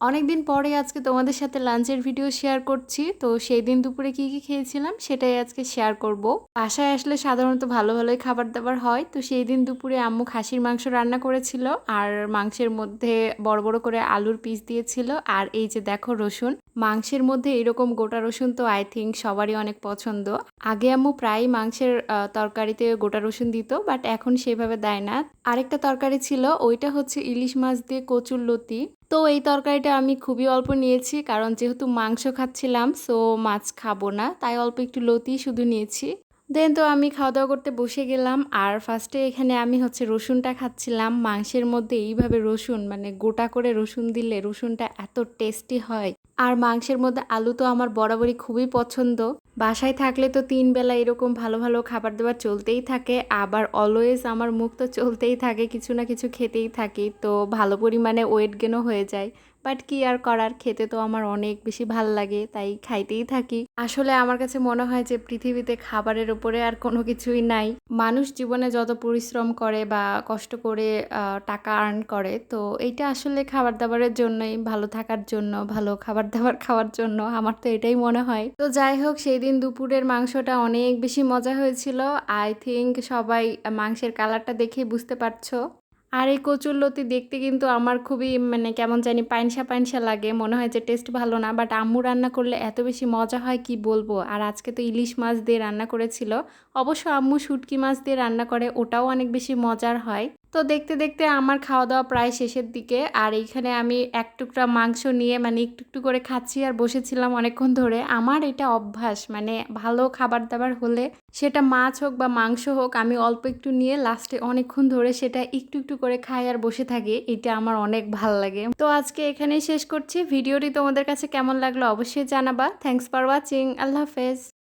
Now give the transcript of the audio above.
অনেকদিন পরে আজকে তোমাদের সাথে লাঞ্চের ভিডিও শেয়ার করছি। তো সেই দিন দুপুরে কি কি খেয়েছিলাম সেটাই আজকে শেয়ার করব। বাসায় আসলে সাধারণত ভালো ভালোই খাবার দাবার হয়। তো সেই দিন দুপুরে আম্মু খাসির মাংস রান্না করেছিল আর মাংসের মধ্যে বড় বড় করে আলুর পিস দিয়েছিল। আর এই যে দেখো রসুন মাংসের মধ্যে এরকম গোটা রসুন তো আই থিঙ্ক সবারই অনেক পছন্দ। আগে আম্মু প্রায় মাংসের তরকারিতে গোটা রসুন দিত বাট এখন সেভাবে দেয় না। আরেকটা তরকারি ছিল, ওইটা হচ্ছে ইলিশ মাছ দিয়ে কচুর লতি। তো এই তরকারিটা আমি খুবই অল্প নিয়েছি, কারণ যেহেতু মাংস খাচ্ছিলাম সো মাছ খাব না, তাই অল্প একটু লতি শুধু নিয়েছি। দেন তো আমি খাওয়া দাওয়া করতে বসে গেলাম, আর ফার্স্টে এখানে আমি হচ্ছে রসুনটা খাচ্ছিলাম। মাংসের মধ্যে এইভাবে রসুন মানে গোটা করে রসুন দিলে রসুনটা এত টেস্টি হয়। আর মাংসের মধ্যে আলু তো আমার বরাবরই খুবই পছন্দ। বাসায় থাকলে তো তিন বেলা এরকম ভালো ভালো খাবার দাবার চলতেই থাকে, আবার অলওয়েজ আমার মুখ তো চলতেই থাকে, কিছু না কিছু খেতেই থাকি, তো ভালো পরিমাণে ওয়েট গেনও হয়ে যায়। বাট কি আর করার, খেতে তো আমার অনেক বেশি ভালো লাগে, তাই খাইতেই থাকি। আসলে আমার কাছে মনে হয় যে পৃথিবীতে খাবারের উপরে আর কোনো কিছুই নাই। মানুষ জীবনে যত পরিশ্রম করে বা কষ্ট করে টাকা আর্ন করে, তো এইটা আসলে খাবার দাবারের জন্যই, ভালো থাকার জন্য, ভালো খাবার দাবার খাওয়ার জন্য, আমার তো এটাই মনে হয়। তো যাই হোক সেই দিন দুপুরের মাংসটা অনেক বেশি মজা হয়েছিল। আই থিঙ্ক সবাই মাংসের কালারটা দেখেই বুঝতে পারছ। আর এই কচুর লতি দেখতে কিন্তু আমার খুবই মানে কেমন জানি পাইনসা পাইনসা লাগে। মনে হয় যে টেস্ট ভালো না বাট আম্মু রান্না করলে এত বেশি মজা হয়, কি বলব? আর আজকে তো ইলিশ মাছ দিয়ে রান্না করেছিল। অবশ্য আম্মু শুটকি মাছ দিয়ে রান্না করে, ওটাও অনেক বেশি মজার হয়। তো দেখতে দেখতে আমার খাওয়া দাওয়া প্রায় শেষের দিকে। আর এইখানে আমি এক টুকরা মাংস নিয়ে মানে একটু একটু করে খাচ্ছি আর বসেছিলাম অনেকক্ষণ ধরে। আমার এটা অভ্যাস মানে ভালো খাবার দাবার হলে সেটা মাছ হোক বা মাংস হোক আমি অল্প একটু নিয়ে লাস্টে অনেকক্ষণ ধরে সেটা একটু একটু করে খাই আর বসে থাকি। এটা আমার অনেক ভালো লাগে। তো আজকে এখানেই শেষ করছি। ভিডিওটি তোমাদের কাছে কেমন লাগল অবশ্যই জানাবা। থ্যাংকস ফর ওয়াচিং আল্লাহ হাফেজ।